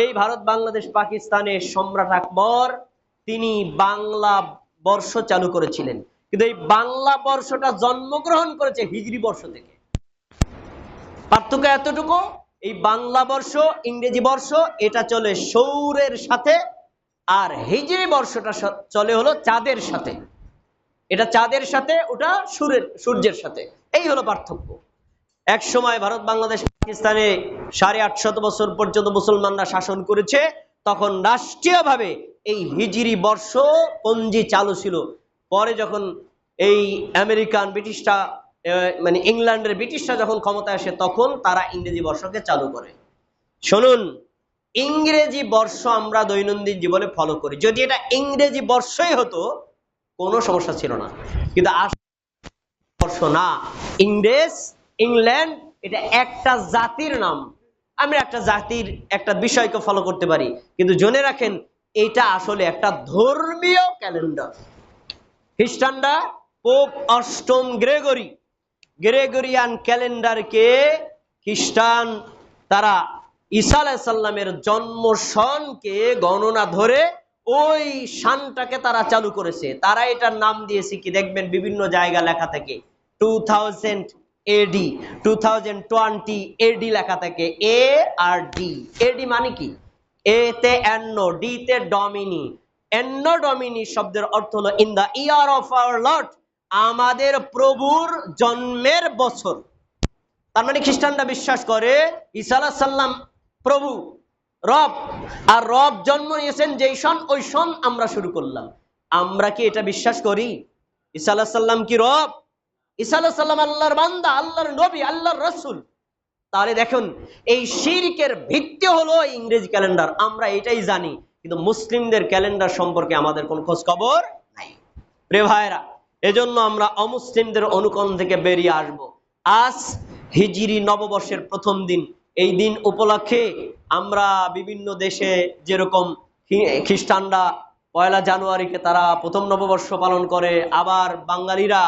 এই ভারত, বাংলাদেশ, পাকিস্তানের সম্রাট আকবর, তিনি বাংলা বর্ষ চালু করেছিলেন। কিন্তু এই বাংলা বর্ষটা জন্মগ্রহণ করেছে হিজরি বর্ষ থেকে। পার্থক্য এতটুকু, এই বাংলা বর্ষ, ইংরেজি বর্ষ, এটা চলে সৌরের সাথে, আর হিজরি বর্ষটা চলে হলো চাঁদের সাথে। এটা চাঁদের সাথে, ওটা সুরের, সূর্যের সাথে। এই হলো পার্থক্য। এক সময় ভারত, বাংলাদেশ, পাকিস্তানে সাড়ে আটশত বছর পর্যন্ত মুসলমানরা শাসন করেছে, তখন রাষ্ট্রীয়ভাবে এই হিজিরি বর্ষ পঞ্জি চালু ছিল। পরে যখন এই আমেরিকান ব্রিটিশরা মানে ইংল্যান্ডের ব্রিটিশরা যখন ক্ষমতায় আসে, তখন তারা ইংরেজি বর্ষকে চালু করে। শুনুন, ইংরেজি বর্ষ আমরা দৈনন্দিন জীবনে ফলো করি। যদি এটা ইংরেজি বর্ষই হতো, কোনো সমস্যা ছিল না। কিন্তু আস- বর্ষ না। ইংরেজ ইংল্যান্ড, এটা একটা জাতির নাম। আমরা একটা জাতির একটা বিষয়কে ফলো করতে পারি। কিন্তু জেনে রাখেন, এটা আসলে একটা ধর্মীয় ক্যালেন্ডার খ্রিস্টানরা পোপ অষ্টম গ্রেগরি, গ্রেগরিয়ান ক্যালেন্ডারকে খ্রিস্টান তারা ঈসা আলাইসাল্লামের জন্ম সনকে গণনা ধরে ওই শানটাকে তারা চালু করেছে। তারা এটার নাম দিয়েছে কি দেখবেন বিভিন্ন জায়গা লেখা থেকে। Two thousand AD two thousand twenty AD লেখা থাকে এ আর ডি এডি মানে কি? এ তে অ্যান্ন ডি তে ডমিনি অ্যান্ন ডমিনি শব্দের অর্থ হলো in the year of our lord আমাদের প্রভুর জন্মের বছর। তার মানে খ্রিস্টানরা বিশ্বাস করে, ঈসা সাল্লাম প্রভু, রব, আর রব জন্ম নিয়েছেন যেই সন, ওই সন আমরা শুরু করলাম। আমরা কি এটা বিশ্বাস করি? ঈসা সাল্লাম কি রব? ঈসা আল্লাহর বান্দা, আল্লাহর নবী, আল্লাহর রসুল। তাহলে দেখুন, এই শিরকের ভিত্তি হলো ইংরেজি ক্যালেন্ডার। আমরা এটাই জানি, কিন্তু মুসলিমদের ক্যালেন্ডার সম্পর্কে আমাদের কোনো খোঁজ খবর নাই ভাইরা এজন্য আমরা অমুসলিমদের অনুকরণ থেকে বেরিয়ে আসব। আজ হিজরি নববর্ষের প্রথম দিন। এই দিন উপলক্ষে আমরা বিভিন্ন দেশে যেরকম খ্রিস্টানরা পয়লা জানুয়ারিকে তারা প্রথম নববর্ষ পালন করে, আবার বাঙালিরা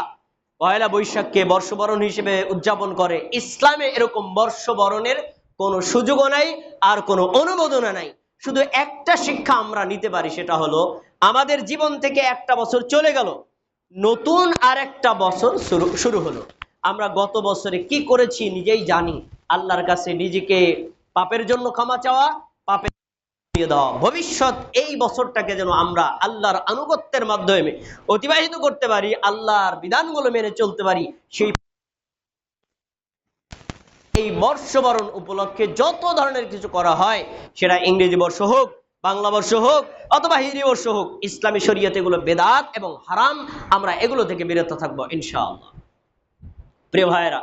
পয়লা বৈশাখকে বর্ষবরণ হিসেবে উদযাপন করে। ইসলামে এরকম বর্ষবরণের কোনো সুযোগও নাই, আর কোনো অনুমোদনও নাই। শুধু একটা শিক্ষা আমরা নিতে পারি, সেটা হলো, আমাদের জীবন থেকে একটা বছর চলে গেল, নতুন আর একটা বছর শুরু হলো। আমরা গত বছরে কি করেছি নিজেই জানি। আল্লাহর কাছে নিজেকে পাপের জন্য ক্ষমা চাওয়া দিয়ে দেওয়া ভবিষ্যৎ এই বছরটাকে যেন আমরা আল্লাহর আনুগত্যের মাধ্যমে অতিবাহিত করতে পারি, আল্লাহর বিধানগুলো মেনে চলতে পারি, সেই এই বর্ষবরণ উপলক্ষে যত ধরনের কিছু করা হয়, সেটা ইংরেজি বর্ষ হোক, বাংলা বর্ষ হোক, অথবা হিন্দি বর্ষ হোক, ইসলামী শরীয়ত এগুলো বেদাত এবং হারাম, আমরা এগুলো থেকে বিরত থাকব, ইনশাআল্লাহ। প্রিয় ভাইয়েরা